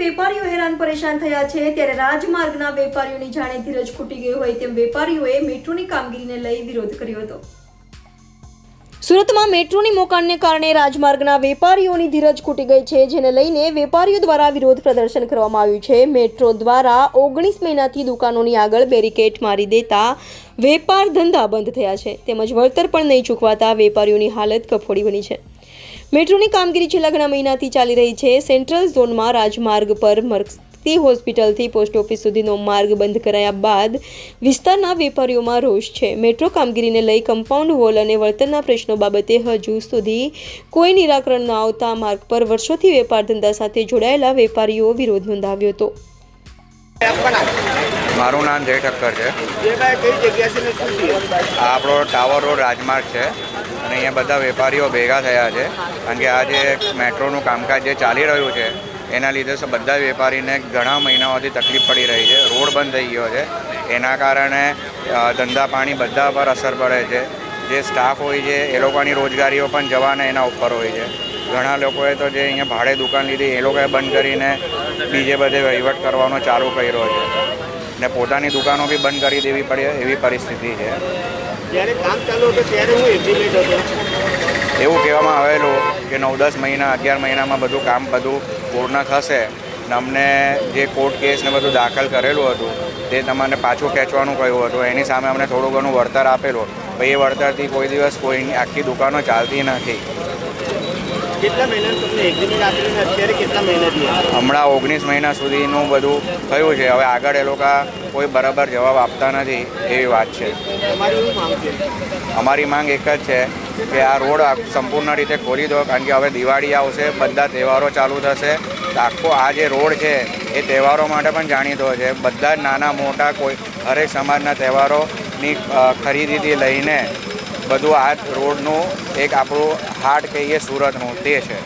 વેપારીઓ હેરાન પરેશાન થયા છે. ત્યારે રાજમાર્ગના વેપારીઓની જાણે ધીરજ ખૂટી ગઈ હોય તેમ વેપારીઓએ મેટ્રોની કામગીરીને લઈ વિરોધ કર્યો હતો. સુરતમાં મેટ્રોની મોકાણને કારણે રાજમાર્ગના વેપારીઓની ધીરજ ખૂટી ગઈ છે, જેને લઈને વેપારીઓ દ્વારા વિરોધ પ્રદર્શન કરવામાં આવ્યું છે. મેટ્રો દ્વારા ઓગણીસ મહિનાથી દુકાનોની આગળ બેરિકેડ મારી દેતા વેપાર ધંધા બંધ થયા છે. તેમજ વળતર પણ નહીં ચૂકવાતા વેપારીઓની હાલત કફોડી બની છે. મેટ્રોની કામગીરી છેલ્લા ઘણા મહિનાથી ચાલી રહી છે. સેન્ટ્રલ ઝોનમાં રાજમાર્ગ પર મરકતી હોસ્પિટલથી પોસ્ટ ઓફિસ સુધીનો માર્ગ બંધ કરાયા બાદ વિસ્તારના વેપારીઓમાં રોષ છે. મેટ્રો કામગીરીને લઈ કમ્પાઉન્ડ વોલ અને વળતરના પ્રશ્નો બાબતે હજુ સુધી કોઈ નિરાકરણ ન આવતા માર્ગ પર વર્ષોથી વેપાર ધંધા સાથે જોડાયેલા વેપારીઓ વિરોધ નોંધાવ્યો હતો. મારું નામ જય ઠક્કર છે આ આપણો ટાવર રોડ રાજમાર્ગ છે અને અહીંયા બધા વેપારીઓ ભેગા થયા છે. કારણ કે આ જે મેટ્રોનું કામકાજ જે ચાલી રહ્યું છે એના લીધે બધા વેપારીને ઘણા મહિનાઓથી તકલીફ પડી રહી છે. રોડ બંધ થઈ ગયો છે. એના કારણે ધંધા પાણી બધા પર અસર પડે છે. જે સ્ટાફ હોય છે એ લોકોની રોજગારીઓ પણ જવાના એના ઉપર હોય છે. ઘણા લોકોએ તો જે અહીંયા ભાડે દુકાન લીધી એ લોકોએ બંધ કરીને બીજે બધે વહીવટ કરવાનો ચાલુ કર્યો છે. ને પોતાની દુકાનો બી બંધ કરી દેવી પડે એવી પરિસ્થિતિ છે. જ્યારે કામ ચાલુ હતું ત્યારે હું એસ્ટિમેટ હતો. એવું કહેવામાં આવેલું કે નવ દસ મહિના અગિયાર મહિનામાં બધું કામ બધું પૂર્ણ થશે ને અમને જે કોર્ટ કેસ ને બધું દાખલ કરેલું હતું તે તમને પાછું ખેંચવાનું કહ્યું હતું. એની સામે અમને થોડું ઘણું વળતર આપેલું પણ એ વળતરથી કોઈ દિવસ કોઈની આખી દુકાનો ચાલતી નથી. કેટલા મહિના તમને એગ્રીમેન્ટ આપેલું અત્યારે કેટલા મહિના હમણાં ઓગણીસ મહિના સુધીનું બધું થયું છે. હવે આગળ એ લોકો કોઈ બરાબર જવાબ આપતા નથી એવી વાત છે. અમારી માંગ એક જ છે કે આ રોડ આ સંપૂર્ણ રીતે ખોલી દો કારણ કે હવે દિવાળી આવશે બધા તહેવારો ચાલુ થશે. આખો આ જે રોડ છે એ તહેવારો માટે પણ જાણીતો છે. બધા જ નાના મોટા કોઈ હરેક સમાજના તહેવારોની ખરીદીથી લઈને બધું આ રોડનું એક આપણું હાર્ટ કહીએ સુરતનું તે છે.